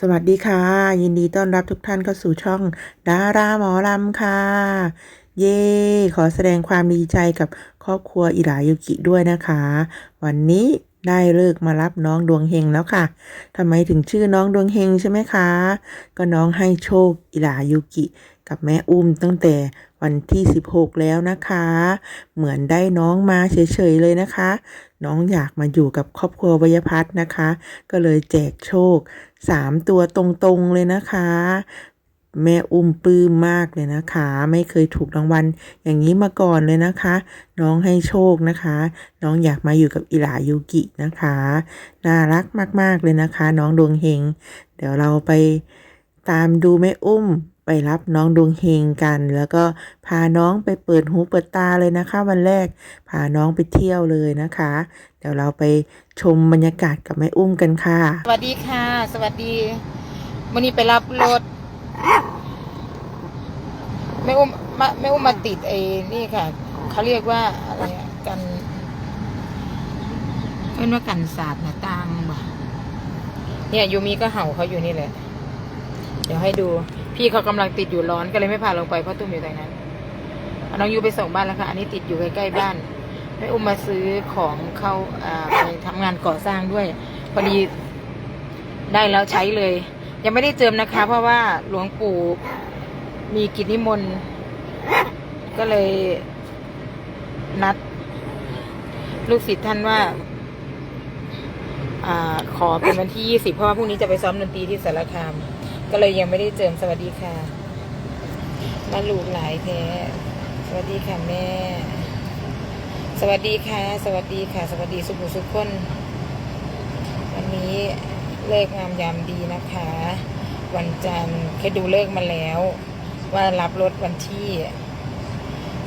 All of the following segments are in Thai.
สวัสดีค่ะ ยินดีต้อนรับทุกท่านเข้าสู่ช่อง ดาราหมอลำค่ะ เย้ขอแสดงความดีใจกับครอบครัวอิหรายุกิด้วยนะคะ วันนี้ได้เลิกมารับน้องดวงเฮงแล้วค่ะทำไมถึงชื่อน้องดวงเฮงใช่ไหมคะ ก็น้องให้โชคอิหรายุกิ กับแม่อุ้มตั้งแต่วันที่ 16 แล้วนะคะ เหมือนได้น้องมาเฉยๆเลยนะคะ น้องอยากมาอยู่กับครอบครัววยพัฒน์นะคะ ก็เลยแจกโชคสามตัวตรงๆเลยนะคะ แม่อุ้มปลื้มมากเลยนะคะ ไม่เคยถูกรางวัลอย่างนี้มาก่อนเลยนะคะ น้องให้โชคนะคะ น้องอยากมาอยู่กับอิหลายูกินะคะ น่ารักมากๆเลยนะคะ น้องดวงเฮงเดี๋ยวเราไปตามดูแม่อุ้ม ไปรับน้องดวงเฮงกัน แล้วก็พาน้องไปเปิดหูเปิดตาเลยนะคะ วันแรกพาน้องไปเที่ยวเลยนะคะ เดี๋ยวเราไปชมบรรยากาศกับแม่อุ้มกันค่ะ สวัสดีค่ะ สวัสดีวันนี้ไปรับรถแม่อุ้มมาแม่อุ้มมาติดไอ้นี่ค่ะเขาเรียกว่าอะไรกันเรียกว่ากันศาสตร์หน้าต่างบ่เนี่ยยูมีก็เห่าเขาอยู่นี่แหละ เดี๋ยวให้ดู พี่เขากำลังติดอยู่ร้อนก็เลยไม่พาลงไปเพราะตุ้มอยู่ตรงนั้นน้องยูไปส่งบ้านแล้วค่ะอันนี้ติดอยู่ใกล้ๆบ้านแม่อุ้มมาซื้อของเข้าไปทำงานก่อสร้างด้วยพอดีได้แล้วใช้เลย ยังไม่ได้เจิมนะคะ เพราะว่าหลวงปู่มีกิจนิมนต์ก็เลยนัด ลูกศิษย์ท่านว่าอ่าขอเป็นวันที่ยี่สิบเพราะว่าพรุ่งนี้จะไปซ้อมดนตรีที่สารคาม ก็เลยยังไม่ได้เจิมสวัสดีค่ะ มาลูกหลายแท้ สวัสดีค่ะแม่ สวัสดีค่ะ สวัสดีค่ะ สวัสดีสุขุสุขคนวันนี้เลิกงามยามดีนะคะ วันจันทร์เคยดูเลิกมาแล้ว ว่ารับรถวันที่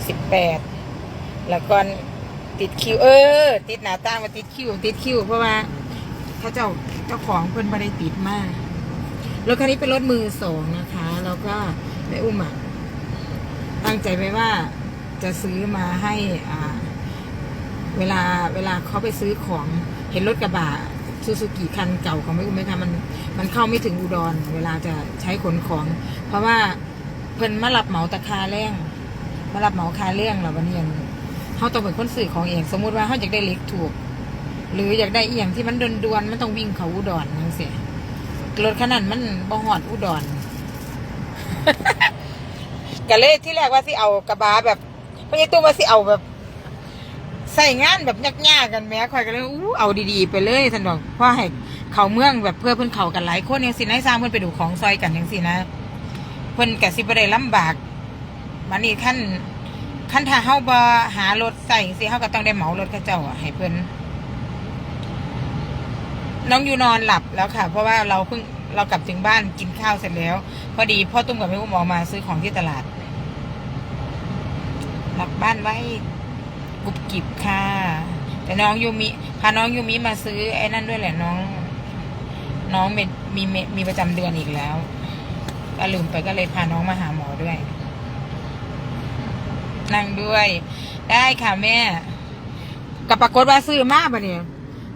สิบแปดแล้วก็ติดคิว เออ ติดหนาตั้งมาติดคิว ติดคิว เพราะว่าเขาเจ้าเจ้าของเพิ่นไม่ได้ติดมาก รถคันนี้เป็นรถมือสองนะคะ แล้วก็แม่อุ้มอะตั้งใจไว้ว่าจะซื้อมาให้อ่า เวลาเวลาเขาไปซื้อของเห็นรถกระบะซูซูกิคันเก่าของไม่อุ้มไหมคะมันมันเข้าไม่ถึงอุดร เวลาจะใช้ขนของ เพราะว่าเพิ่นมารับเหมาตะคาแรงมารับเหมาคาแรงแล้ววันนี้เขาต้องเป็นคนสื่อของเอง สมมุติว่าเขาอยากได้เล็กถูก หรืออยากได้เอียงที่มันดนดวนมันต้องวิ่งเขาอุดรนั่นเสิ รถขนาดมันบ่หอดอุดรกะเลยที่แรกว่าสิเอากระบะแบบไม่ตัวว่าสิเอาแบบ ใส่งานแบบยากๆกันแม้ข่อยก็เลยอู้เอาดีๆไปเลยสันดอกเพราะให้เขาเมืองแบบเพื่อเพิ่นเขากันหลายคนอย่างสินายสร้างเพิ่นไปดูของซอยกันอย่างสินะ เพิ่นกะสิบได้ลำบากมันนี่ขั้นขั้นถ้าเฮาบ่หารถใส่สิเฮาก็ต้องได้เหมารถเขาเจ้าอะให้เพิ่น น้องอยู่นอนหลับแล้วค่ะ เพราะว่าเราเพิ่งเรากลับถึงบ้านกินข้าวเสร็จแล้ว พอดีพ่อตุ้มกับแม่อุ้มออกมาซื้อของที่ตลาดหลับบ้านไว้กุบกิบค่ะ แต่น้องยูมิพาน้องยูมิมาซื้อไอ้นั่นด้วยแหละน้อง น้องมีมีมีมีประจำเดือนอีกแล้วก็ลืมไปก็เลยพาน้องมาหาหมอด้วย นั่งด้วย ได้ค่ะแม่กับปรากฏว่าซื้อมากปะเนี่ย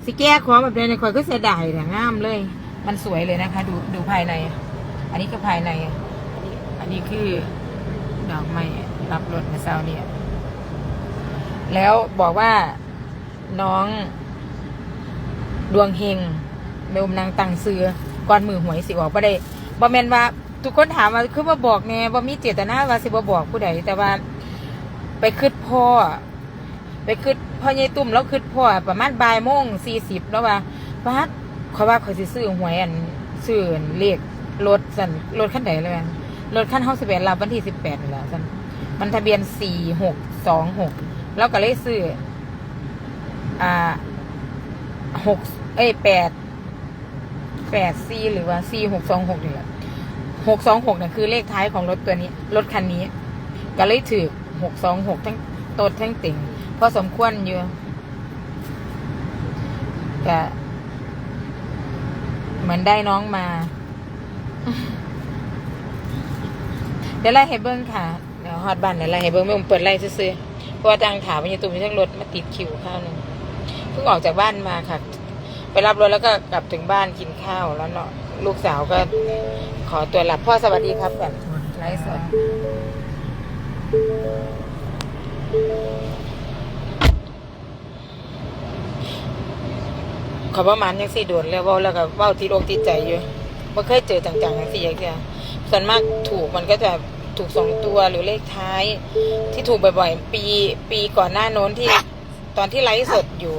สิแก้ขอแบบนี้ในคอยก็เสียดายเนี่ยงามเลย มันสวยเลยนะคะ ดูดูภายใน อันนี้ก็ภายใน อันนี้อันนี้คือดอกไม้รับรถมาเช้าเนี่ย แล้วบอกว่าน้องดวงเฮงเมลนางตังเสือก่อนมือหวยสิบอกบ่ได้บ่แมนว่า ทุกคนถามว่าคือว่าบอกแน่ว่ามีเจตนาว่าสิบ่บอกผู้ใดแต่ว่า ไปคืดพ่อ ไปคืดพ่อใหญ่ตุ่มแล้วคืดพ่อประมาณบ่ายโมงสี่สิบแล้วว่าป้าดขอยว่าขอยสิซื้อหวยอันซื้ออันเลขรถสันรถคันใดเลยอันรถคันเฮาสิบแปดรับวันที่สิบแปดนี่แหละสันมันทะเบียนสี่หกสองหกแล้วก็เลยซื้ออ่าหกเอ้ยแปดแปดสี่หรือว่าสี่หกสองหกนี่แหละหกสองหกเนี่ยคือเลขท้ายของรถตัวนี้ รถคันนี้ ก็เลยถือหกสองหกทั้งตดทั้งติ่ง อสมควรอยู่ก็เหมือนได้น้องมา เดี๋ยวไล่ให้เบิ้งค่ะ เดี๋ยวฮอดบ้านเดี๋ยวไล่ให้เบิ้งไม่ผมเปิดไล่ซื้อเพราะว่าตังถามว่าอยู่ตุ้มที่ทั้งรถมาติดคิวข้าวหนึงเพิ่งออกจากบ้านมาค่ะ ไปรับรถแล้วก็กลับถึงบ้านกินข้าวแล้วเนาะลูกสาวก็ขอตัวหลับพ่อสวัสดีครับแบบไลฟ์สด ขอประมาณยังสี่โดนแล้วเว่าแล้วก็เว่าที่โรคที่ใจอยู่ไม่เคยเจอจังๆอย่างสี่อย่างเดียส่วนมากถูกมันก็จะถูกสองตัวหรือเลขท้าย ที่ถูกบ่อยๆ ปีปีก่อนหน้าโน้นที่ตอนที่ไลฟ์สดอยู่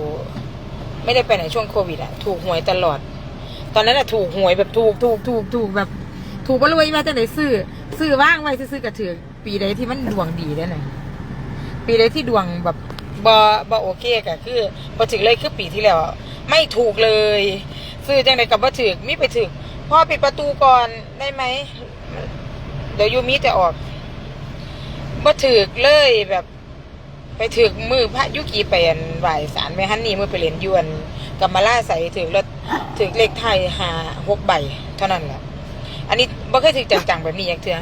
ไม่ได้ไปไหนช่วงโควิดอะถูกหวยตลอด ตอนนั้นอะถูกหวยแบบถูกถูกถูกถูกแบบ ถูกบ่รวยมาแต่ไหนซื้อซื้อว่างไว้ซื้อกระถือปีใดที่มันดวงดีได้หน่อยปีใดที่ดวงแบบบอบอโอเคก็คือพอถึงเลยคือปีที่แล้ว ไม่ถูกเลย ซื้อจังไดกับบ่ถึกมีไปถึกพ่อปิดประตูก่อนได้ไหม เดี๋ยวยูมิจะออกบ่ถึกเลยแบบ ไปถึกมือพระยุกีไปอันไหวสารแม่ฮันนี่มือไปเรียนยวนกับมาล่าใส่ถึกรถถึกเลขไทยหาหกใบเท่านั้นแหละอันนี้บ่เคยถึกจังๆแบบนี้อย่างเถื่อ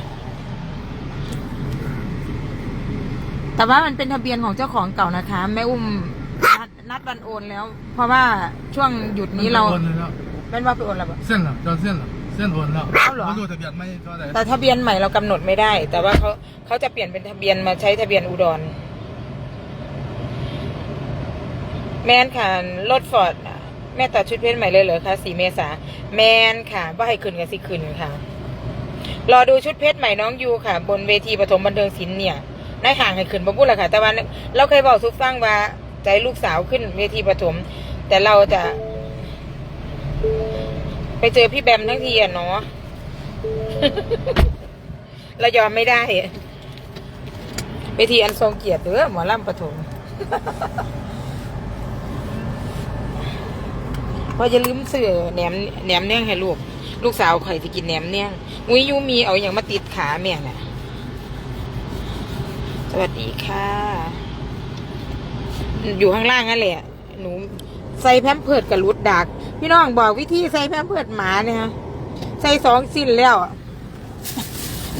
แต่ว่ามันเป็นทะเบียนของเจ้าของเก่านะคะ แม่อุ้ม นัดนัดวันโอนแล้ว เพราะว่าช่วงหยุดนี้เราโอนเลยแล้วแม่นว่าไปโอนแล้วบ่เส้นเหรอจอนเส้นเหรอเส้นโอนแล้วเอาเหรอไม่รู้ทะเบียนไม่เท่าไหร่แต่ทะเบียนใหม่เรากำหนดไม่ได้ แต่ว่าเขาเขาจะเปลี่ยนเป็นทะเบียนมาใช้ทะเบียนอุดร แมนค่ะรถฟอร์ดแม่ตัดชุดเพชรใหม่เลยเหรอคะสีเมษาแมนค่ะว่าให้ขึ้นกันสิขึ้นค่ะ รอดูชุดเพชรใหม่น้องยูค่ะ บนเวทีปฐมบันเทิงศิลป์เนี่ยนายห่างให้ขึ้นบ่พูดละค่ะ แต่ว่าเราเคยบอกทุกฟังว่า ใจลูกสาวขึ้นเวทีปฐมแต่เราจะ ไปเจอพี่แบมทั้งทีอะเนาะเรายอมไม่ได้เวทีอันทรงเกียรติเด้อหมอลำปฐมพอจะลืมเสือแหนมแหนมเนียงให้ลูก ลูกสาวข่อยจะกินแหนมเนียงอุ้ยยูมีเอาอย่างมาติดขาแม่น่ะ สวัสดีค่ะ อยู่ข้างล่างนั่นแหละหนูใส่แพมเพิร์ดกับรุดดัก พี่น้องบอกวิธีใส่แพมเพิร์ดหมาเนี่ยใส่สองสิ้นแล้ว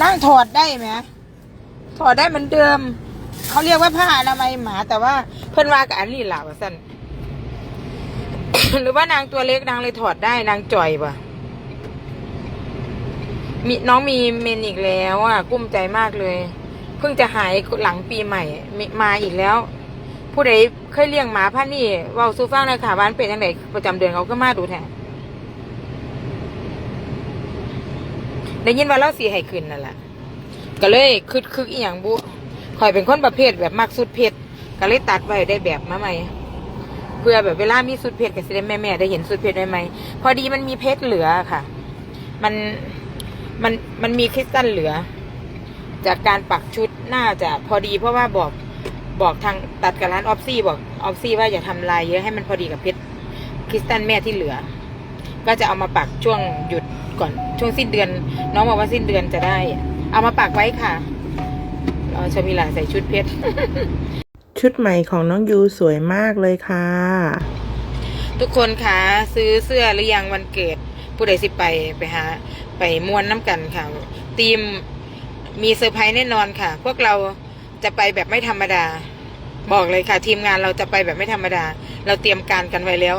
นั่งถอดได้ไหมถอดได้เหมือนเดิม เขาเรียกว่าผ้าอนามัยหมา แต่ว่าเพื่อนว่ากับอันนี้หล่ะว่าสั้นหรือว่านางตัวเล็กนางเลยถอดได้นางจ่อยปะมีน้องมีเมนอีกแล้วอะกุ้มใจมากเลย เพิ่งจะหายหลังปีใหม่มาอีกแล้ว ผู้ใดเคยเลี้ยงหมาพันนี่เว่าซูฟังเลยค่ะบ้านเป็นยังไงประจำเดือนเขาก็มาดูแทนได้ยินว่าเล่าสีให้ขึ้นนั่นแหละก็เลยคึกคึกอีหยังบุคอยเป็นคนประเภทแบบมักสุดเพชรก็เลยตัดไว้ได้แบบมาใหม่เพื่อแบบเวลามีสุดเพชรกับสิได้แม่แม่ๆได้เห็นสุดเพชรได้ไหมพอดีมันมีเพชรเหลือค่ะ มันมันมันมีคริสตัลเหลือ จากการปักชุดน่าจะพอดีเพราะว่าบอก บอกทางตัดกับร้านออฟซี่บอกออฟซี่ว่าอย่าทำลายเยอะให้มันพอดีกับเพชรคริสตัลแม่ที่เหลือ ก็จะเอามาปักช่วงหยุดก่อนช่วงสิ้นเดือน น้องบอกว่าสิ้นเดือนจะได้ เอามาปักไว้ค่ะเออชมิลาใส่ชุดเพชร ชุดใหม่ของน้องยูสวยมากเลยค่ะ ทุกคนคะซื้อเสื้อหรือยังวันเกิดผู้ใดสิไปไปหา ไปมวนน้ำกันค่ะทีมมีเซอร์ไพรส์แน่นอนค่ะ พวกเราจะไปแบบไม่ธรรมดา บอกเลยค่ะ ทีมงานเราจะไปแบบไม่ธรรมดา เราเตรียมการกันไว้แล้ว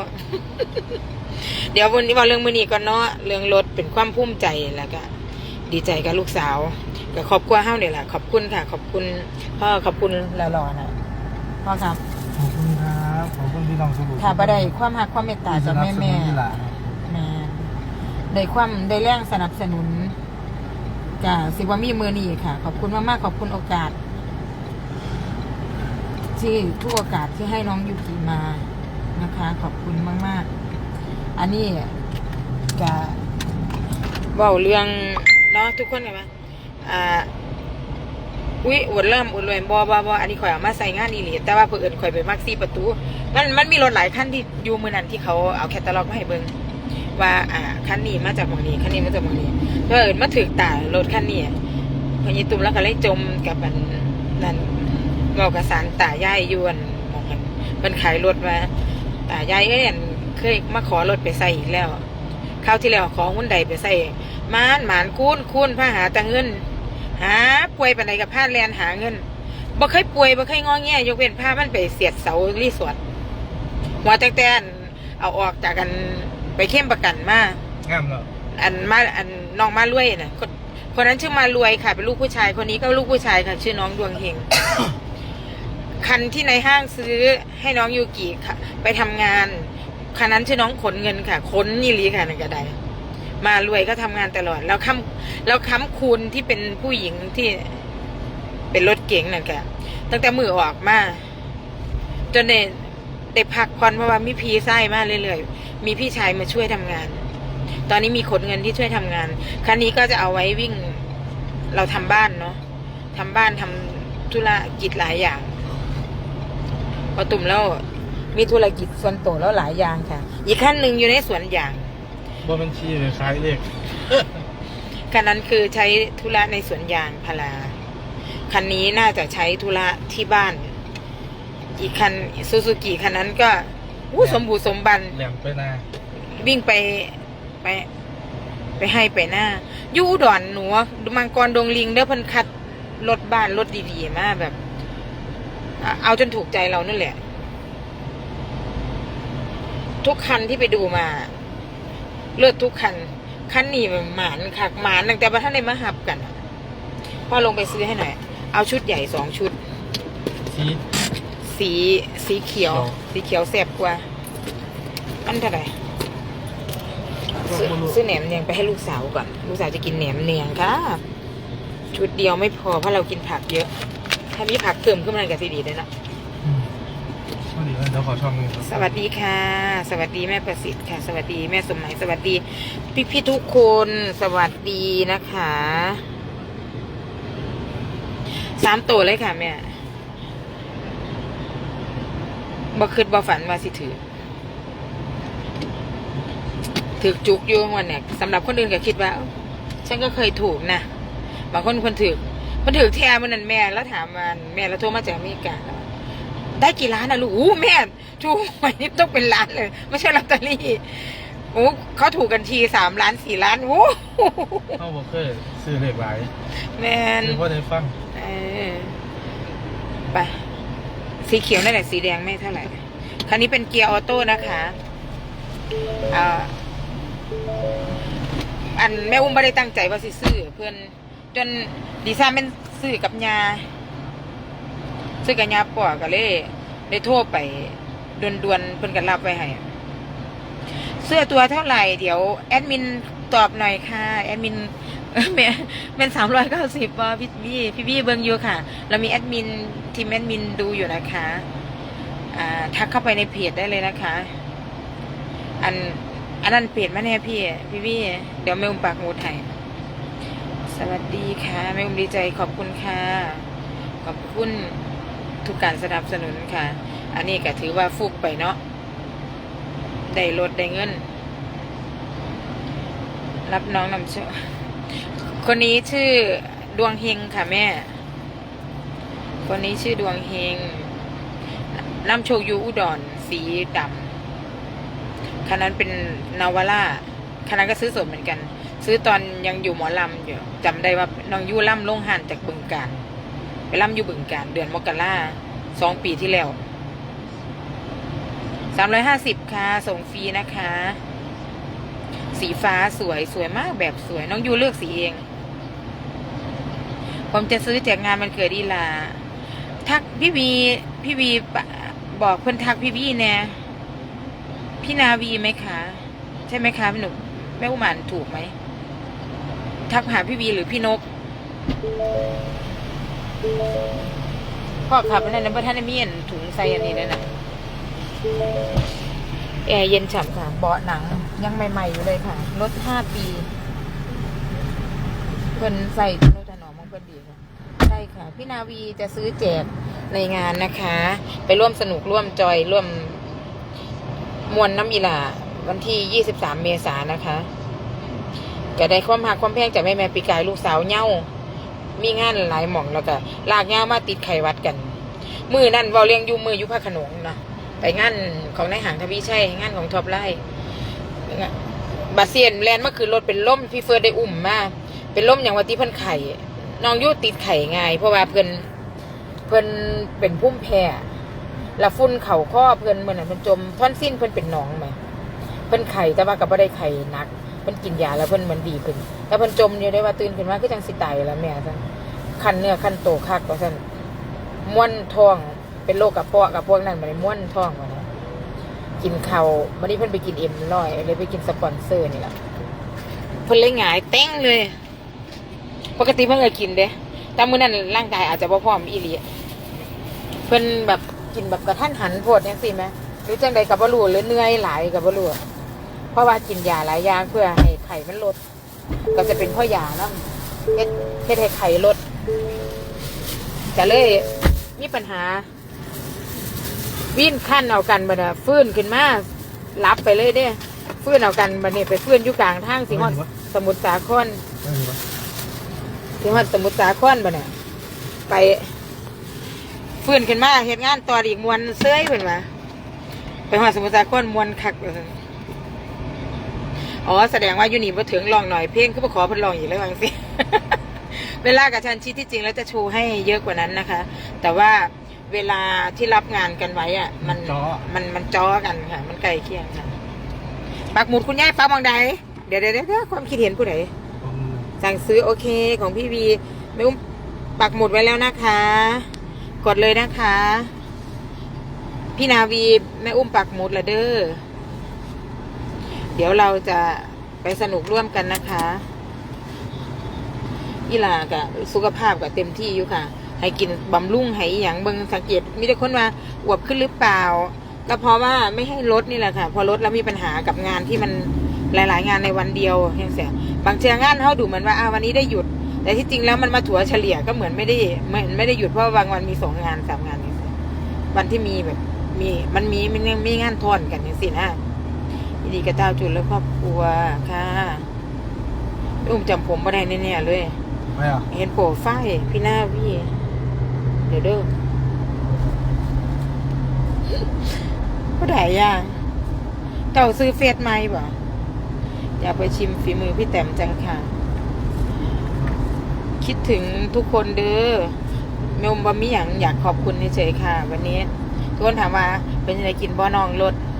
เดี๋ยววันนี้ว่าเรื่องมือนี้ก่อนเนาะเรื่องรถเป็นความภูมิใจแล้วก็ ดีใจกับลูกสาวกับครอบครัวเฮาเนี่ยแหละขอบคุณค่ะ ขอบคุณพ่อขอบคุณหล่อๆนะพ่อครับขอบคุณครับขอบคุณพี่น้องสรุปถ้าบ่ได้ความหักความเมตตาจากแม่แม่ที่หลานแม่ได้ความได้แรงสนับสนุนจากสิว่ามีมือนี่ค่ะ ขอบคุณมากๆขอบคุณโอกาส ที่ทุกโอกาสที่ให้น้องยูกิมานะคะ ขอบคุณมาก ๆ อันนี้จะเบาเรื่องเนาะทุกคนเห็นไหมอ่าอุ้ยอวดเริ่มอวดรวยบอบอบออันนี้ข่อยเอามาใส่งานอีหลีแต่ว่าเพื่อนข่อยไปมักซี่ประตู มันมันมีรถหลายคันที่อยู่มือนั้นที่เขาเอาแคตตาล็อกมาให้เบิ่งว่าอ่าคันนี้มาจากหมองนี้คันนี้มาจากหมองนี้เพื่อนมาถึกตารถคันนี้พญตุมแล้วก็เลยจมกับมันนั่น เว้ากับสารตายายอยวนหมองกันมันขายรถมาตายายเอ้ยอั่นเคยมาขอรถไปใส่อีกแล้วคราวที่แล้วขอหุ้นใดไปใส่มานหมานคูนคูนผ้าหาแตังเงิน หาป่วยปานใดกับพาแลนหาเงินบ่เคยป่วยบ่เคยงอแงยกเว้นพามันไปเสียดเสารีสอร์ทหัวแต่แต่นเอาออกจากกันไปเข้มประกันมางามเนาะอันมาอันน้องมารวยน่ะคนคนนั้นชื่อมารวยค่ะ เป็นลูกผู้ชายคนนี้ก็ลูกผู้ชายค่ะ ชื่อน้องดวงเฮง คันที่ในห้างซื้อให้น้องยูกิค่ะ ไปทำงานคันนั้นชื่อน้องขนเงินค่ะขนนี่ลีค่ะนั่นก็ไดมารวยก็ทำงานตลอดแล้วค้ำแล้วค้ำคูณที่เป็นผู้หญิงที่เป็นรถเก๋งนั่นค่ะตั้งแต่มือออกมา จนได้ได้พักผ่อนเพราะว่ามีพีไส้มากเรื่อยๆมีพี่ชายมาช่วยทำงาน ตอนนี้มีขนเงินที่ช่วยทำงาน คันนี้ก็จะเอาไว้วิ่งเราทำบ้านเนาะทำบ้านทำธุรกิจหลายอย่าง พอตุ่มแล้วมีธุรกิจส่วนตัวแล้วหลายอย่างค่ะ อีกขั้นหนึ่งอยู่ในสวนยางบ่เป็นชีเลยขายเลขคันนั้นคือใช้ธุระในสวนยางพาราคันนี้น่าจะใช้ธุระที่บ้าน อีกคันซูซูกิคันนั้นก็อู้สมบูรณ์สมบันแหลมไปนาวิ่งไปไป ไปให้ไปหน้าอยูอุดอนหนูมังกรดงลิงเด้อเพิ่นคัดรถบ้านรถดีๆมาแบบ เอาเอาจนถูกใจเรานั่นแหละ ทุกคันที่ไปดูมา เลือดทุกคัน คันนี้แบบหมานคักหมานตั้งแต่ว่าท่านในมาหับกันอะพ่อลงไปซื้อให้หน่อย เอาชุดใหญ่สองชุดชีสีสีเขียวเขียว สีเขียวแสบกว่า อันเท่าไหร่บ่ซื้อบ่รู้ซื้อแหนมเนืองไปให้ลูกสาวก่อน ลูกสาวจะกินแหนมเนืองค่ะ ชุดเดียวไม่พอเพราะเรากินผักเยอะ ถ้ามีผักเพิ่มขึ้นมาก็สิดีเลยนะอืมพอดีแล้วเดี๋ยวขอช่องหนึงครับสวัสดีค่ะ สวัสดีแม่ประสิทธิ์ค่ะ สวัสดีแม่สมหมายสวัสดีพี่พี่ๆทุกคนสวัสดีนะคะสามตัวเลยค่ะแม่บ่คิดบ่ฝันว่าสิถือถือจุกอยู่วันเนี่ยสำหรับคนอื่นก็คิดว่าเอ้าฉันก็เคยถูกนะบางคนคนถือ มันถือแท้มันนั่นแม่แล้วถามมันแม่แล้วโทรมาจากอเมริกาแล้วได้กี่ล้านนะลูกอู้แม่ถูกหวยนี่ต้องเป็นล้านเลย ไม่ใช่ลอตเตอรี่โอ้เขาถูกกันทีสามล้านสี่ล้านโอ้เข้าบ่เคยซื้อเลขหลายแม่นคือพ่อได้ฟังเออไปสีเขียวนั่นแหละสีแดงไม่เท่าไหร่ คันนี้เป็นเกียร์ออโต้นะคะอ่าอันแม่อุ้มไม่ได้ตั้งใจว่าสิซื้อเพื่อน จนดีซน์เป็นซื้อกับยาซื้อกับยาปอก็เลยได้โทรไปดวนดวนๆเพิ่นกันรับไว้ให้เสื้อตัวเท่าไหร่ เดี๋ยวแอดมินตอบหน่อยค่ะแอดมินเอ้ยแม่เป็นสามร้อยเก้าสิบพี่พี่พี่พี่เบิงอยู่ค่ะ เรามีแอดมินทีมแอดมินดูอยู่นะคะอ่าทักเข้าไปในเพจได้เลยนะคะ อันอันนั้นเพจมาแน่พี่ พี่พี่เดี๋ยวแม่อมปากหมูไทย สวัสดีค่ะแม่อุ้มดีใจขอบคุณค่ะ ขอบคุณทุกการสนับสนุนค่ะ อันนี้ก็ถือว่าฟุกไปเนาะได้รถได้เงิน รับน้องนำโชคคนนี้ชื่อดวงเฮงค่ะแม่ คนนี้ชื่อดวงเฮงนำโชคอยูอุดรสีดำคันนั้นเป็นนาวาร่าคันนั้นก็ซื้อสดเหมือนกัน ซื้อตอนยังอยู่หมอลำอยู่จำได้ว่าน้องยู่ล่ำลงหันจากบึงการไปล่ำอยู่บึงการเดือนมกราสองปีที่แล้วสามร้อยห้าสิบค่ะส่งฟรีนะคะ สีฟ้าสวยสวยมากแบบสวย น้องยูเลือกสีเอง ผมจะซื้อแจกงานมันเกิดอีลา ทักพี่วีพี่วีบอกเพื่อนทักพี่วีแน่พี่นาวีไหมคะ ใช่ไหมคะพี่หนุ่มแม่อุมานถูกไหม ทักหาพี่วีหรือพี่นกพ่อขับนั่นนะเพื่อท่านได้มีอันถุงใส่อันนี้ด้วยนะแอร์เย็นฉ่ำค่ะ เบาะหนังยังใหม่ๆอยู่เลยค่ะ รถห้าปี เพิ่นใส่ทนุถนอมของเพิ่นดีค่ะใช่ค่ะ พี่นาวีจะซื้อแจกในงานนะคะ ไปร่วมสนุกร่วมจอยร่วมมวลน้ำอีหลาวันที่ 23 เมษายนนะคะ ก็ได้ความหักความแพงจากแม่แม่ปีกายลูกสาวเง่ามีงานหลายหม่องแล้วก็ลากเง่ามาติดไขวัดกัน มือนั่นเวาเลี้ยงอยูมืออยุพระขนงนะไปงานของนายหางทวีชัยงานของท็อปไลท์บาเซียนแลนเมื่อคืนรถเป็นล่มพี่เฟิร์ได้อุ่มมาเป็นล่มอย่างวันที่เพิ่นไข่น้องยุติดไข่ไงเพราะว่าเพิ่นเพิ่นเป็นพุ่มแพ้แล้วฝุ่นเข่าข้อเพิ่นเหมือนน่ะเพิ่นจมท่อนสิ้นเพิ่นเป็นหนองไหมเพิ่นไข่แต่ว่าก็บ่ได้ไข่นัก เพิ่นกินยาแล้วเพิ่นมันดีขึ้นแต่เพิ่นจมอยู่ได้ว่าตื่นขึ้นมาคือจังสิตายแล้วแม่ซั่นคันเนื้อคันโตคักว่าซั่นม้วนท้องเป็นโรคกระเพาะกับพวกนั้นมันม้วนท้องว่านะกินข้าววันนี้เพิ่นไปกินเอ็มร้อยเลยไปกินสปอนเซอร์นี่แหละเพิ่นเลยหงายเต้งเลย ปกติเพิ่นก็กินเด้แต่มื้อนั้นร่างกายอาจจะบ่พร้อมอีหลีเพิ่นแบบกินแบบกระทันหันโพดจังซี่แหมหรือจังใดก็บ่รู้หรือเหนื่อยหลายก็บ่รู้ เพราะว่ากินยาหลายอย่างเพื่อให้ไข้มันลด ก็จะเป็นเพ่อยานํเฮ็ดเฮ็ดให้ไข้ลดก็เลยมีปัญหา วิ่นขั้นเอากันบัดน่ะฟื้นขึ้นมารับไปเลยเด้ฟื้นเอากันบัดนี้ไปฟื้นอยู่กลางทางสิฮอดสมุทรสาครไม่มีปะถึงว่าสมุทรสาครบ่เนี่ยไปฟื้นขึ้นมาเฮ็ดงานต่ออีกมวนเซ้ยเพิ่นว่าไปฮอดสมุทรสาครมวนคักเลย อ๋อแสดงว่าอยู่นี่บ่ถึงลองหน่อยเพลงคือบ่ขอเพิ่นลองอีกแล้วว่าจังซี่เวลากับชันชิดที่จริงแล้วจะชูให้เยอะกว่านั้นนะคะ แต่ว่าเวลาที่รับงานกันไว้อะมันจ้อมันมันจ้อกันค่ะ มันใกล้เคียงค่ะปักหมุดคุณยายปักบางใดเดี๋ยวเดี๋ยวเดี๋ยวความคิดเห็นผู้ใดผมสั่งซื้อโอเคของพี่วีแม่อุ้มปักหมุดไว้แล้วนะคะ กดเลยนะคะ พี่นาวีแม่อุ้มปักหมุดละเด้อ เดี๋ยวเราจะไปสนุกร่วมกันนะคะอีลากะสุขภาพก็เต็มที่อยู่ค่ะ ให้กินบำรุงให้อย่างเบิงสังเกตมีแต่คนว่าอวบขึ้นหรือเปล่า ก็เพราะว่าไม่ให้ลดนี่แหละค่ะ พอลดแล้วมีปัญหากับงานที่มันหลาย ๆ งานในวันเดียวอย่างเสียบางเทียงานเขาดูเหมือนว่าอาวันนี้ได้หยุด แต่ที่จริงแล้วมันมาถัวเฉลี่ยก็เหมือนไม่ได้เหมือนไม่ได้หยุดเพราะบางวันมีสองงานสามงานอย่างเงี้ยวันที่มีแบบมีมันมีมันยังมีงานทอนกันอย่างสินะ ดีกับเจ้าจุดและครอบครัวค่ะอุ้มจำผมไม่ได้แน่ๆเลย ไม่อะเห็นโปรไฟล์พี่หน้าพี่ เดี๋ยวเด้อผู้ใดอะเจ้าซื้อเฟซไหมบ่อยากไปชิมฝีมือพี่แต้มจังค่ะ คิดถึงทุกคนเด้อเมลบะมีอย่างอยากขอบคุณเฉยๆค่ะ วันนี้ ทุกคนถามว่าเป็นยังไงกินบ่อนองรถอ่า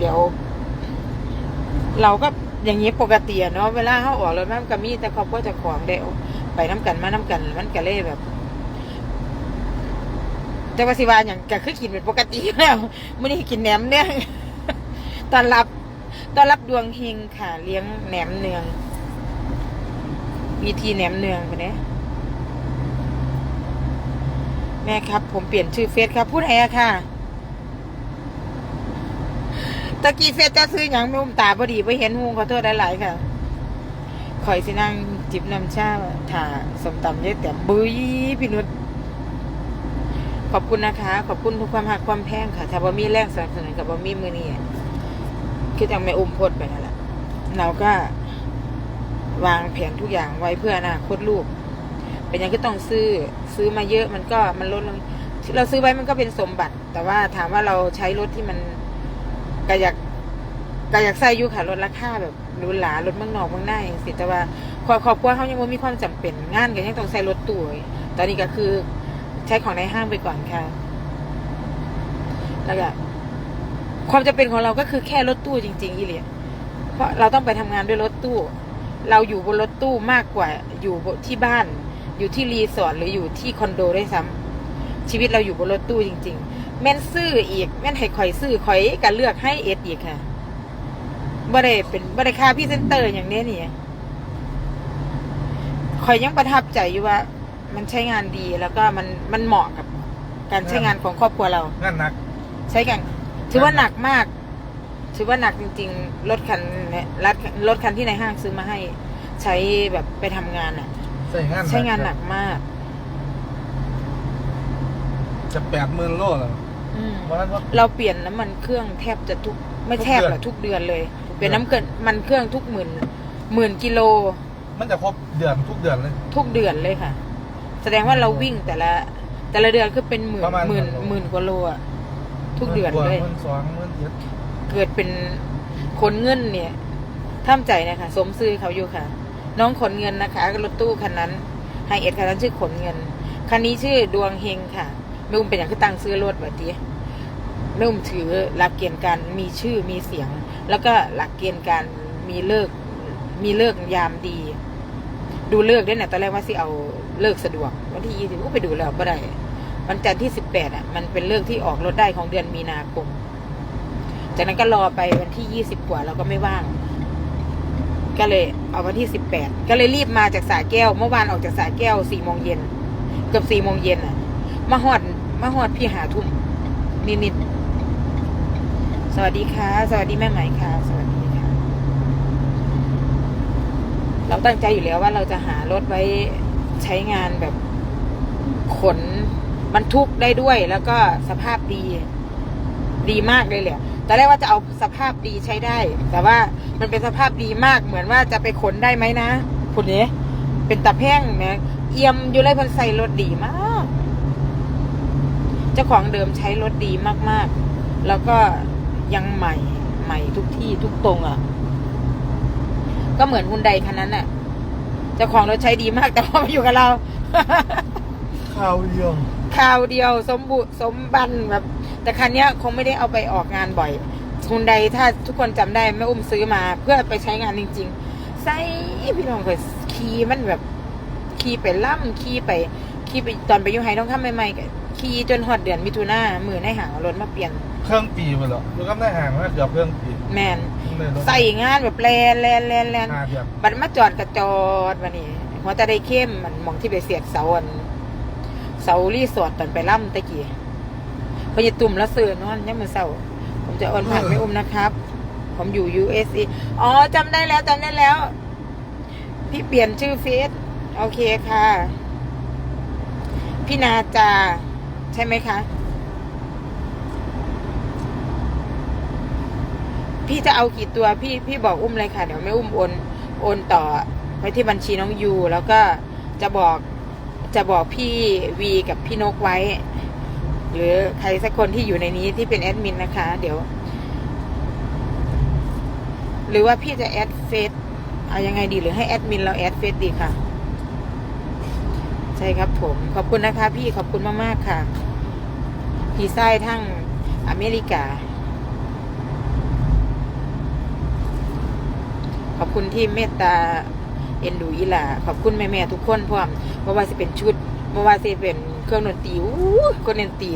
เดี๋ยว เราก็อย่างนี้ปกติเนาะเวลาเขาออกรถมันก็มีแต่ครอบครัวเจะของเดียวไปน้ำกันมาน้ำกันมันก็เลยแบบแต่ว่าสิวาอย่างก็คือกินเป็นปกติแล้วไม่ได้กินแหนมเนืองตอนรับตอนรับดวงเฮงค่ะ เลี้ยงแหนมเนืองวีทีแหนมเนืองไปเนี่ยแม่ครับ ผมเปลี่ยนชื่อเฟซครับพูดไหนอะค่ะ ตะกี้เฟซจะซื้อหยังม่อุ้มตาพอดีไปเห็นหูขอโทษหลายๆค่ะคอยสินั่งจิบน้ำชาถ่าสมตำเยอะแต่บุ้ยพี่นุชขอบคุณนะคะ ขอบคุณทุกความหักความแพงค่ะถ้าบ่มีแรงสนับสนุนกับบ่มีมือนี่คือจังไม่อุ้มโพดไปนั่นแหละเราก็วางแผนทุกอย่างไว้เพื่ออนาคตลูก เป็นอย่างที่ต้องซื้อซื้อมาเยอะมันก็มันลดลงเราซื้อไว้มันก็เป็นสมบัติ แต่ว่าถามว่าเราใช้รถที่มัน ก็อยากก็อยากใส่อยู่ค่ะลดราคาแบบหรูหรารถเมืองนอกเมืองหน้าอย่างสิแต่ว่าครอบครอบครัวเขายังบ่มีความจำเป็นงานก็ยังต้องใส่รถตู้ตอนนี้ก็คือใช้ของในห้างไปก่อนค่ะแล้วก็ความจำเป็นของเราก็คือแค่รถตู้จริง ๆ อีเลียเพราะเราต้องไปทำงานด้วยรถตู้ เราอยู่บนรถตู้มากกว่าอยู่ที่บ้าน อยู่ที่รีสอร์ทหรืออยู่ที่คอนโดด้วยซ้ำชีวิตเราอยู่บนรถตู้จริง ๆ แม่นซื้ออีก แม่นให้ข่อยซื้อข่อยก็เลือกให้เอ็ดอีกค่ะบ่ได้เป็นบ่ได้ค่าพรี่เซนเตอร์อย่างเนี้ยนี่ข่อยยังประทับใจอยู่ว่า มันใช้งานดีแล้วก็มันมันเหมาะกับ การใช้งานของครอบครัวเรา งานหนัก ใช้กัน ถือว่าหนักมาก ถือว่าหนักจริง ๆ รถคันเนี่ยรถรถคันที่ในห้างซื้อมาให้ ใช้แบบไปทำงานอะ ใช้งานใช้งานหนักมาก จะแปดหมื่นโลแล้ว อืมวันนั้นว่า เราเปลี่ยนน้ำมันเครื่องแทบจะทุกไม่แทบทุกเดือนหรอกทุกเดือนเลย ทุกเดือน เปลี่ยนน้ำเกินมันเครื่องทุกหมื่นหมื่นกิโลมันจะครบเดือนทุกเดือนเลย ทุกเดือนเลยค่ะ แสดงว่าเราวิ่งแต่ละ แต่ละเดือนคือเป็นหมื่นประมาณ หมื่นหมื่นหมื่นกว่าโลอะทุกเดือนเลยหมื่นสองหมื่นเจ็ดเกิดเป็นขนเงินเนี่ยท่ามใจนะคะสมซื้อเขาอยู่ค่ะ น้องขนเงินนะคะรถตู้คันนั้นไฮเอ็ดคันนั้นชื่อขนเงิน คันนี้ชื่อดวงเฮงค่ะไม่อุ้มเป็นอย่างคือตั้งซื้อรถแบบนี้ ไม่อุ้มถือหลักเกณฑ์การมีชื่อมีเสียง แล้วก็หลักเกณฑ์การมีเลิกมีเลิกยามดี ดูเลิกด้วยนะตอนแรกว่าสิเอาเลิกสะดวก วันที่ยี่สิบก็ไปดูแล้วก็ได้วันจันทร์ที่สิบแปดอะมันเป็นเลิกที่ออกรถได้ของเดือนมีนาคมจากนั้นก็รอไปวันที่ยี่สิบกว่าเราก็ไม่ว่างก็เลยเอาวันที่สิบแปดก็เลยรีบมาจากสาแก้ว เมื่อวานออกจากสาแก้วสี่โมงเย็นเกือบสี่โมงเย็นอะมาหอดมาหอดพี่หาทุ่มนิดๆ สวัสดีค่ะ สวัสดีแม่ไหมค่ะ สวัสดีค่ะ เราตั้งใจอยู่แล้วว่าเราจะหารถไว้ใช้งานแบบขนบรรทุกได้ด้วย แล้วก็สภาพดี ดีมากเลยแหละตอนแรกว่าจะเอาสภาพดีใช้ได้ แต่ว่ามันเป็นสภาพดีมากเหมือนว่าจะไปขนได้ไหมนะคุณเนี้เป็นตะแพ่งนะเอี่ยมอยู่เลยพันใส่รถดีมาก เจ้าของเดิมใช้รถดีมากๆ แล้วก็ ยังใหม่ใหม่ทุกที่ทุกตรงอะ่ะ ก็เหมือนฮุนไดคันนั้นน่ะเจ้าของรถใช้ดีมากแต่พอมาอยู่กับเราข้าวเดียวคราวเดียวสมบุสมบันแบบ แต่คันเนี้ยคงไม่ได้เอาไปออกงานบ่อยฮุนไดถ้าทุกคนจำได้แม่อุ้มซื้อมาเพื่อไปใช้งานจริง ๆ ใส่พี่น้องเคยขี่มันแบบขี่ไปล่ำขี่ไปขี่ไปตอนไปอยุ่ไฮต้องทำใหม่ๆก็ขี่จนหอดเดือนมิถุนามือในหางเอารถมาเปลี่ยน เครื่องปีไปแล้วดูกับได้ห่างมาเกือบเครื่องปีแมนเลยรถใส่งานแบบแลนแลนแลนแลนห้าเดือนบัดมาจอดกระจอดวันนี้หัวตาได้เข้มมันมองที่ไปเสียดเสาอันเสารีสอร์ทตอนไปล่ำตะกี้พอจะตุ่มแล้วเสือนอนยังมือเสาผมจะโอนผ่านไม่อุ้มนะครับ ผมอยู่ USA อ๋อจำได้แล้วจำได้แล้ว พี่เปลี่ยนชื่อเฟซโอเคค่ะ พี่นาจา ใช่ไหมคะ พี่จะเอากี่ตัวพี่พี่บอกอุ้มเลยค่ะ เดี๋ยวไม่อุ้มโอนโอนต่อไปที่บัญชีน้องยูแล้วก็จะบอกจะบอกพี่วีกับพี่นกไว้ หรือใครสักคนที่อยู่ในนี้ที่เป็นแอดมินนะคะ เดี๋ยว หรือว่าพี่จะแอดเฟซเอายังไงดีหรือให้แอดมินเราแอดเฟซดีค่ะ ใช่ครับผม ขอบคุณนะคะ พี่ขอบคุณมาก ๆ ค่ะ พี่ไส้ทั้งอเมริกา ขอบคุณที่เมตตาเอ็นดูอีหลาขอบคุณแม่ๆทุกคนพร้อมเพราะว่าสิเป็นชุดเพราะว่าสิเป็นเครื่องดนตรีอู้คนดนตรี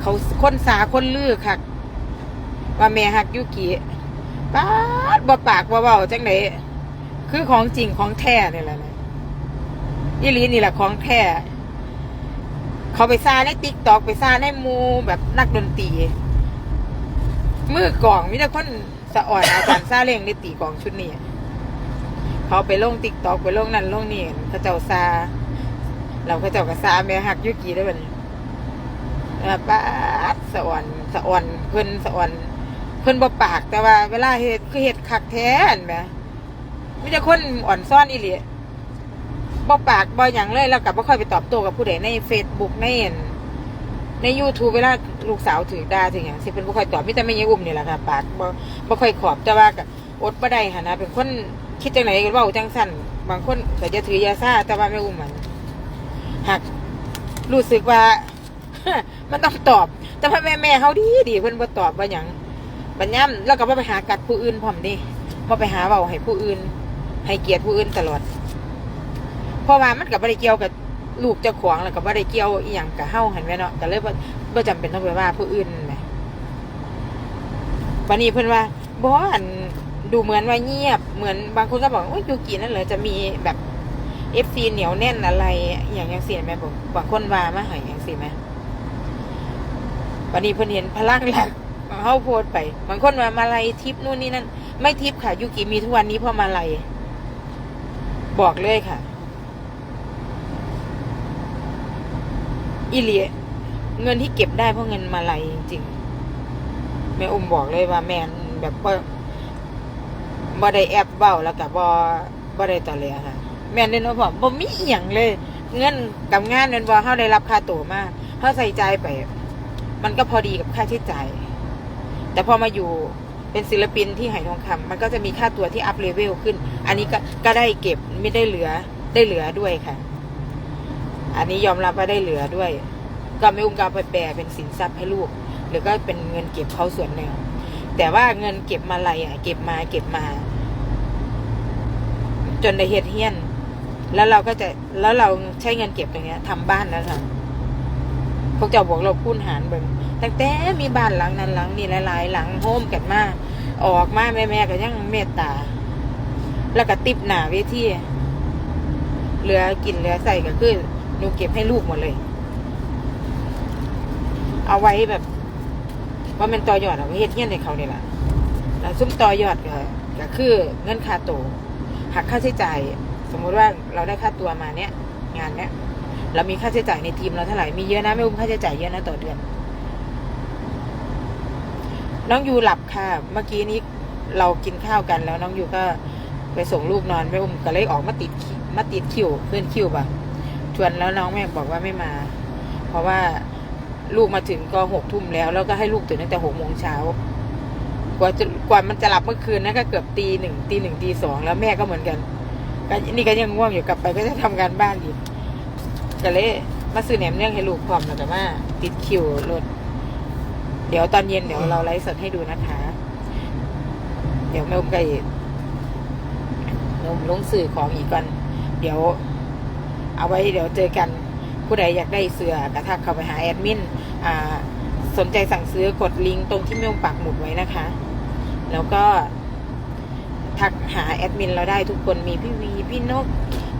เขาคนสาคนลือคักว่าแม่ฮักยุกิป้าดบ่ปากบ่เบาจังไดคือของจริงของแท้นี่แหละนะอีหลีนี่แหละของแท้เขาไปซาในติ๊กตอกไปซาในมูแบบนักดนตรีมือกล่องมีแต่คนสะอ่อนอาจารย์ซาเล้งได้ตีกล่องชุดนี้ เขาไปลงติ๊กตอกไปลงนั่นลงนี่เขาเจ้าซาเราเขาเจ้ากับซาแม่หักยุกีได้บัดนี้แล้วป้าสะอ่อนสะอ่อนเพิ่นสะอ่อนเพิ่นบ่ปากแต่ว่าเวลาเฮ็ดคือเฮ็ดคักแท้เห็นไหมมีแต่คนอ่อนซ่อนอีหลีบ่ปากบ่หยังเลยแล้วก็บ่ค่อยไปตอบโต้กับผู้ใดใน Facebook ในใน YouTube เวลาลูกสาวถือดาถึงอย่างสิเป็นบ่ค่อยตอบมีแต่แม่ยายอุ้มนี่แหละค่ะปากบ่บ่ค่อยขอบแต่ว่าก็อดบ่ได้หั่นนะเป็นคน คิดจังไดก็เว้าจังซั่นบางคนก็จะถือยาซ่าแต่ว่าแม่อุ้มมันหักรู้สึกว่า มันต้องตอบ แต่พ่อแม่แม่เฮาดีดีเพิ่อนบ่ตอบว่าหยังบัดย่ำแล้วก็บ่ไปหากัดผู้อื่นพร้อมดิบ่ไปหาเว้าให้ผู้อื่น ให้เกียรติผู้อื่นตลอดเพราะว่ามันก็บ่ได้เกี่ยวกับลูกเจ้าของแล้วก็บ่ได้เกี่ยวอีหยังกับเฮาหันแหมเนาะก็เลยบ่บ่จำเป็นต้องไปว่าผู้อื่นแหมวันนี้เพิ่นว่าบ่อัน ดูเหมือนว่าเงียบ เหมือนบางคนก็บอกโอ้ยยูกินั่นเหรอจะมีแบบ FC เหนียวแน่นอะไร อย่างจังซี่แม่บอกบางคนว่ามาให้จังซี่แม่วันนี้เพิ่นเห็นพลังหลักเฮาโพสไปบางคนว่ามาลัยทิปนู่นนี่นั่นไม่ทิปค่ะยูกิมีทุกวันนี้เพราะมาลัยบอกเลยค่ะอีเลียเงินที่เก็บได้เพราะเงินมาลัยจริงๆแม่อุ้มบอกเลยว่าแมนแบบบ่า บ่ได้แอบเบ้าแล้วก็บ่บ่ได้ต่อเลยค่ะ แม่นเด่นว่าบ่บ่มีอีหยังเลย เงินกับงานเงินบ่เฮาได้รับค่าตั๋วมาเฮาใส่ใจไป มันก็พอดีกับค่าใช้จ่ายแต่พอมาอยู่เป็นศิลปินที่ไหทองคำมันก็จะมีค่าตัวที่อัพเลเวลขึ้น อันนี้ก็ก็ได้เก็บไม่ได้เหลือได้เหลือด้วยค่ะ อันนี้ยอมรับว่าได้เหลือด้วย ก็ไม่อุ้มกาไปแปลเป็นสินทรัพย์ให้ลูก หรือก็เป็นเงินเก็บเขาส่วนหนึ่งแต่ว่าเงินเก็บมาอะไรอะ เก็บมาเก็บมา จนได้เฮ็ดเฮียน แล้วเราก็จะแล้วเราใช้เงินเก็บตรงเนี้ยทำบ้านแล้วค่ะพวกเจ้าบอกเราพูนหารเบิ่งตั้งแต่มีบ้านหลังนั้นหลังนี้หลายๆ หลังโฮมกันมาออกมาแม่ๆก็ยังเมตตา แล้วก็ติบหนาเวทีเหลือกินเหลือใส่ก็คือหนูเก็บให้ลูกหมดเลย เอาไว้แบบว่ามันต่อยอดเอาไว้เฮ็ดเงี้ยในเขาเนี่ยแหละแล้วซุ้มต่อยอดก็ก็คือเงินค่าตัว หักค่าใช้จ่าย สมมุติว่าเราได้ค่าตัวมาเนี้ยงานเนี้ยเรามีค่าใช้จ่ายในทีมเราเท่าไหร่มีเยอะนะไม่อุ้มค่าใช้จ่ายเยอะนะต่อเดือน น้องยูหลับค่ะ เมื่อกี้นี้เรากินข้าวกันแล้วน้องยูก็ไปส่งลูกนอนไม่อุ้มก็เลยออกมาติดมาติดคิวเพื่อนคิวป่ะชวนแล้วน้องแม่บอกว่าไม่มา เพราะว่าลูกมาถึงก็หกทุ่มแล้ว แล้วก็ให้ลูกตื่นตั้งแต่หกโมงเช้า กว่าจะกว่ามันจะหลับเมื่อคืนนะก็เกือบตีหนึ่งตีหนึ่งตีสองแล้วแม่ก็เหมือนกันก็นี่ก็ยังง่วงอยู่กลับไปก็จะทำงานบ้านอีกก็เลยมาซื้อแหนมเนื่องให้ลูกพร้อมแล้วก็มาติดคิวรถเดี๋ยวตอนเย็นเดี๋ยวเราไลฟ์สดให้ดูนะคะ เดี๋ยวแม่อุ้มก็นมลงสื่อของอีกก่อนเดี๋ยว เอาไว้เดี๋ยวเจอกันผู้ใดอยากได้เสื้อกระทักเข้าไปหาแอดมินอ่าสนใจสั่งซื้อกดลิงก์ตรงที่แม่อมปักหมุดไว้นะคะ แล้วก็ทักหาแอดมินเราได้ทุกคนมีพี่วีพี่นก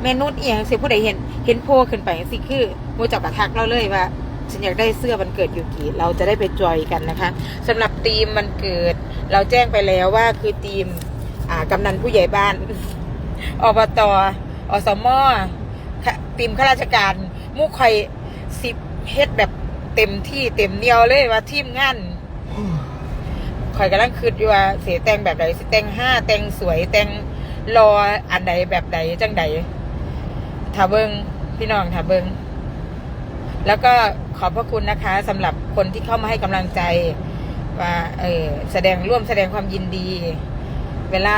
แม่นุชเอียงเสียผู้ใดเห็นเห็นโพขึ้นไปสิคือมูจับกระทักเราเลยว่าฉันอยากได้เสื้อวันเกิดยูกิเราจะได้ไปจอยกันนะคะสำหรับทีมวันเกิด เราแจ้งไปแล้วว่าคือทีมอ่ากำนันผู้ใหญ่บ้านอบตอสมค่ะทีมข้าราชการมู่คอยสิบเฮ็ดแบบเต็มที่เต็มเหนียวเลยว่าทีมงาน คอยกำลังคิดอยู่ว่าเสียแต่งแบบใดสิแต่งห้าแต่งสวยแต่งรออันใดแบบใดจังใดถ้าเบิงพี่น้องถ้าเบิงแล้วก็ขอบพระคุณนะคะสำหรับคนที่เข้ามาให้กำลังใจ ว่า เออแสดงร่วมแสดงความยินดี เวลา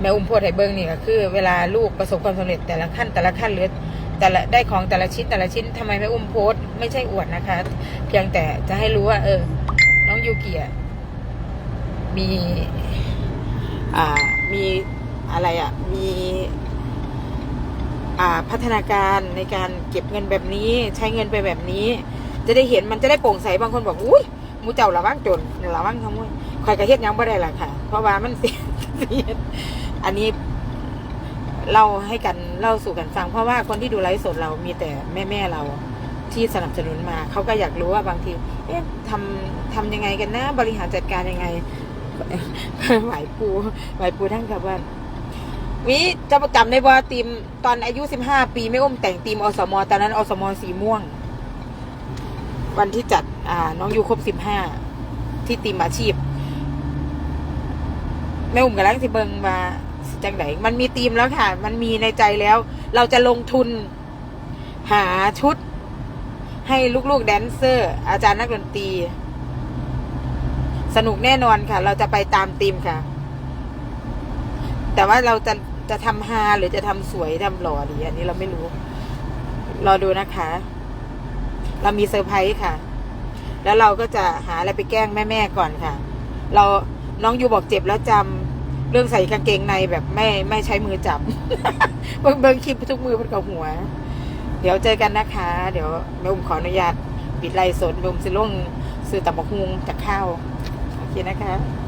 แม่อุ้มโพดให้เบิ้งนี่ก็คือ เวลาลูกประสบความสำเร็จแต่ละขั้นแต่ละขั้นหรือแต่ละได้ของแต่ละชิ้นแต่ละชิ้นทำไมแม่อุ้มโพสไม่ใช่อวดนะคะ เพียงแต่จะให้รู้ว่า เออ น้องยูกิอะ มีอ่ามีอะไรอะมีอ่าพัฒนาการในการเก็บเงินแบบนี้ ใช้เงินไปแบบนี้ จะได้เห็นมันจะได้โปร่งใสบางคนบอกอุ้ยมูเจ้าระวังจนระวังขโมยใครกระเฮ็ดยังบ่ได้ล่ะค่ะ เพราะว่ามันเสียเสียอันนี้เล่าให้กันเล่าสู่กันฟังเพราะว่าคนที่ดูไลฟ์สดเรามีแต่แม่แม่เราที่สนับสนุนมา เขาก็อยากรู้ว่าบางที เอ๊ะทำทำยังไงกันนะ บริหารจัดการยังไง ไหวปูไหวปูทั้งกับว่าวิจะประจำในบอทีมตอนอายุสิบห้าปีไม่อ้มแต่งทีมอสมตอนนั้นอสมสีม่วง วันที่จัด อ่า น้องยูครบสิบห้าที่ทีมอาชีพแม่อุ้มกับลังสิเบิงมาจังไดมันมีทีมแล้วค่ะ มันมีในใจแล้ว เราจะลงทุน หาชุด ให้ลูกๆแดนเซอร์ อาจารย์นักดนตรี สนุกแน่นอนค่ะ เราจะไปตามธีมค่ะ แต่ว่าเราจะจะทำฮาหรือจะทำสวยทำหล่อหรืออันนี้เราไม่รู้ รอดูนะคะ เรามีเซอร์ไพรส์ค่ะ แล้วเราก็จะหาอะไรไปแกล้งแม่ๆก่อนค่ะ เราน้องยูบอกเจ็บแล้วจำเรื่องใส่กางเกงในแบบไม่ไม่ใช้มือจับเบิ่งเบิ่งคลิปทุกมือเป็นกับหัว เดี๋ยวเจอกันนะคะ เดี๋ยวแม่อุ้มขออนุญาตปิดไลฟ์สดแม่อุ้มสิลงซื้อตับกฮุงจากข้าว เคนะคะ